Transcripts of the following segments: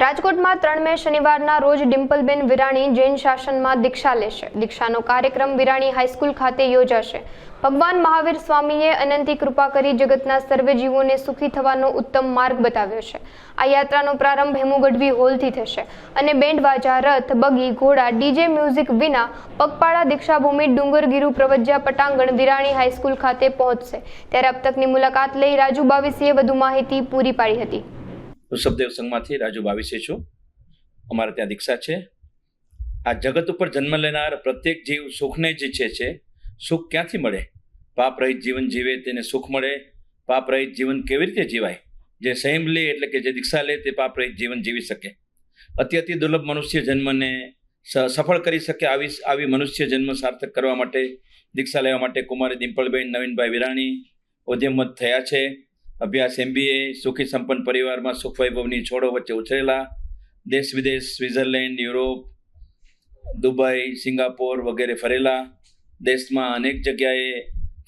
રાજકોટમાં ત્રણ મે શનિવારના રોજ ડિમ્પલબેન વિરાણી જૈન શાસનમાં દીક્ષા લેશે. દીક્ષાનો કાર્યક્રમ વિરાણી હાઈસ્કૂલ ખાતે યોજાશે. ભગવાન મહાવીર સ્વામીએ અનંતી કૃપા કરી જગતના સર્વે જીવોને સુખી થવાનો ઉત્તમ માર્ગ બતાવ્યો છે. આ યાત્રાનો પ્રારંભ હેમુગઢવી હોલથી થશે અને બેન્ડ વાજા રથ, બગી, ઘોડા, ડીજે મ્યુઝિક વિના પગપાળા દીક્ષાભૂમિ ડુંગરગીરુ પ્રવજ્યા પટાંગણ વિરાણી હાઈસ્કૂલ ખાતે પહોંચશે. ત્યારે અબ તકની મુલાકાત લઈ રાજુ બાવીસીએ વધુ માહિતી પૂરી પાડી હતી. ઋષભદેવ સંઘમાંથી રાજુ બાવીસે છું. અમારે ત્યાં દીક્ષા છે. આ જગત ઉપર જન્મ લેનાર પ્રત્યેક જીવ સુખને જ ઈચ્છે છે. સુખ ક્યાંથી મળે? પાપ રહિત જીવન જીવે તેને સુખ મળે. પાપ રહિત જીવન કેવી રીતે જીવાય? જે સંયમ લે એટલે કે જે દીક્ષા લે તે પાપ રહિત જીવન જીવી શકે. અતિ અતિ દુર્લભ મનુષ્ય જન્મને સફળ કરી શકે આવી આવી મનુષ્ય જન્મ સાર્થક કરવા માટે. દીક્ષા લેવા માટે કુમારી દિમ્પલબેન, નવીનભાઈ વિરાણી ઉદ્યમત થયા છે. અભ્યાસ એમબીએ સુખી સંપન્ન પરિવારમાં સુખ વૈભવની છોડો વચ્ચે ઉછરેલા. દેશ, વિદેશ, સ્વિટ્ઝરલેન્ડ, યુરોપ, દુબઈ, સિંગાપોર વગેરે ફરેલા. દેશમાં અનેક જગ્યાએ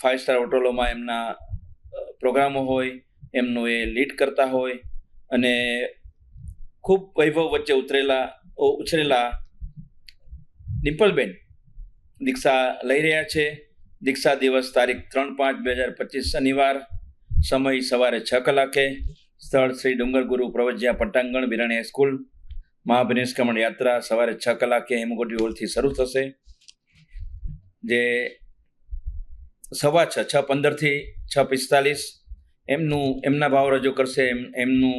ફાઇવ સ્ટાર હોટલોમાં એમના પ્રોગ્રામો હોય, એમનું એ લીડ કરતા હોય અને ખૂબ વૈભવ વચ્ચે ઉતરેલા ઉછરેલા ડિમ્પલબેન દીક્ષા લઈ રહ્યા છે. દીક્ષા દિવસ તારીખ ત્રણ પાંચ બે હજાર પચીસ શનિવાર સમય સવારે છ કલાકે સ્થળ શ્રી ડુંગર ગુરુ પ્રવજ્યા પટ્ટાંગણ બિરાણી હાઈસ્કૂલ મહાભિનિષ્ક્રમણ યાત્રા સવારે છ કલાકે હેમગોટી હોલથી શરૂ થશે, જે સવા છ છ પંદરથી છ પિસ્તાલીસ એમનું, એમના ભાવ રજૂ કરશે, એમ, એમનું,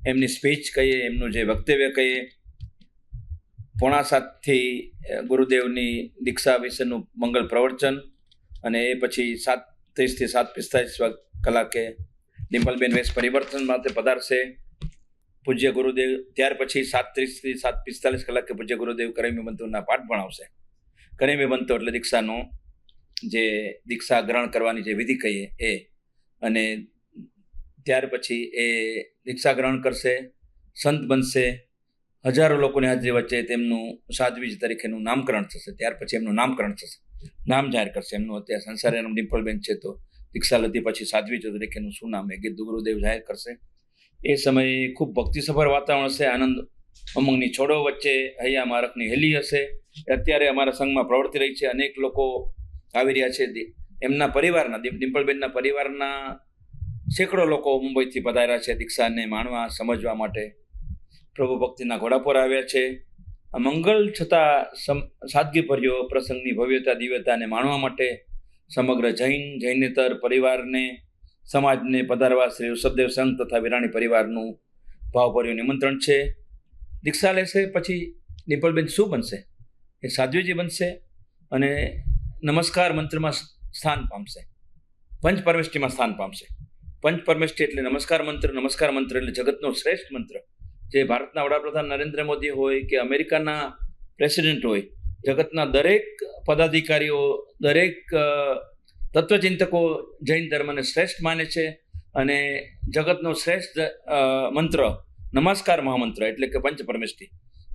એમની સ્પીચ કહીએ, એમનું જે વક્તવ્ય કહીએ. પોણા સાતથી ગુરુદેવની દીક્ષા વિશેનું મંગલ પ્રવચન અને એ પછી સાત ત્રીસથી સાત પિસ્તાલીસ કલાકે ડિમ્પલબેન વેશ પરિવર્તન માટે પધારશે. પૂજ્ય ગુરુદેવ, ત્યાર પછી સાત ત્રીસથી સાત પિસ્તાલીસ કલાકે પૂજ્ય ગુરુદેવ કરમી મંત્રોના પાઠ ભણાવશે કરમી મંત્રો એટલે દીક્ષાનો જે દીક્ષા ગ્રહણ કરવાની જે વિધિ કહીએ એ. અને ત્યાર પછી એ દીક્ષા ગ્રહણ કરશે, સંત બનશે, હજારો લોકોની હાજરી વચ્ચે તેમનું સાધ્વીજ તરીકેનું નામકરણ થશે. ત્યાર પછી એમનું નામકરણ થશે. નામ જાહેર કરશે. એમનું અત્યારે સંસાર નામ ડિમ્પલબેન છે તો દીક્ષા લતી પછી સાધ્વી તરીકેનું શું નામ એ ગીત ગુરુદેવ જાહેર કરશે. એ સમયે ખૂબ ભક્તિસભર વાતાવરણ હશે, આનંદ ઉમંગની છોડો વચ્ચે હૈયા મારકની હેલી હશે. અત્યારે અમારા સંઘમાં પ્રવર્તી રહી છે, અનેક લોકો આવી રહ્યા છે. એમના પરિવારના, ડિમ- ડિમ્પલબેનના પરિવારના સેંકડો લોકો મુંબઈથી પધાર્યા છે દીક્ષાને માણવા, સમજવા માટે. પ્રભુ ભક્તિના ઘોડા પર આવ્યા છે. મંગલ છતાં સાદગીભર્યો પ્રસંગની ભવ્યતા, દિવ્યતાને માણવા માટે સમગ્ર જૈન, જૈનેતર પરિવારને, સમાજને પધારવા શ્રી ઋષભદેવ સંઘ તથા વિરાણી પરિવારનું ભાવભર્યું નિમંત્રણ છે. દીક્ષા લેશે, પછી નિપલબેન શું બનશે? એ સાધ્વીજી બનશે અને નમસ્કાર મંત્રમાં સ્થાન પામશે. પંચ પરમેષ્ટિમાં સ્થાન પામશે. પંચ પરમેષ્ટિ એટલે નમસ્કાર મંત્ર નમસ્કાર મંત્ર એટલે જગતનો શ્રેષ્ઠ મંત્ર. જે ભારતના વડાપ્રધાન નરેન્દ્ર મોદી હોય કે અમેરિકાના પ્રેસિડેન્ટ હોય, જગતના દરેક પદાધિકારીઓ, દરેક તત્વચિંતકો જૈન ધર્મને શ્રેષ્ઠ માને છે અને જગતનો શ્રેષ્ઠ મંત્ર નમસ્કાર મહામંત્ર એટલે કે પંચ પરમેષ્ટિ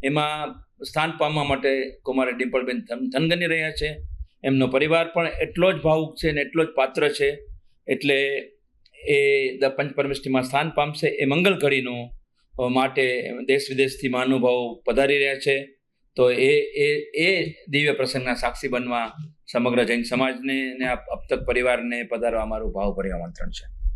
એમાં સ્થાન પામવા માટે કુમારે ડિમ્પલબેન ધનગની રહ્યા છે. એમનો પરિવાર પણ એટલો જ ભાવુક છે ને એટલો જ પાત્ર છે. એટલે એ દ પંચ પરમેષ્ટિમાં સ્થાન પામશે, એ મંગલ ઘડીનું માટે દેશ વિદેશથી મહાનુભાવો પધારી રહ્યા છે. તો એ એ એ દિવ્ય પ્રસંગના સાક્ષી બનવા સમગ્ર જૈન સમાજને ને આ અબતક પરિવારને પધારવા અમારું ભાવભર્યું આમંત્રણ છે.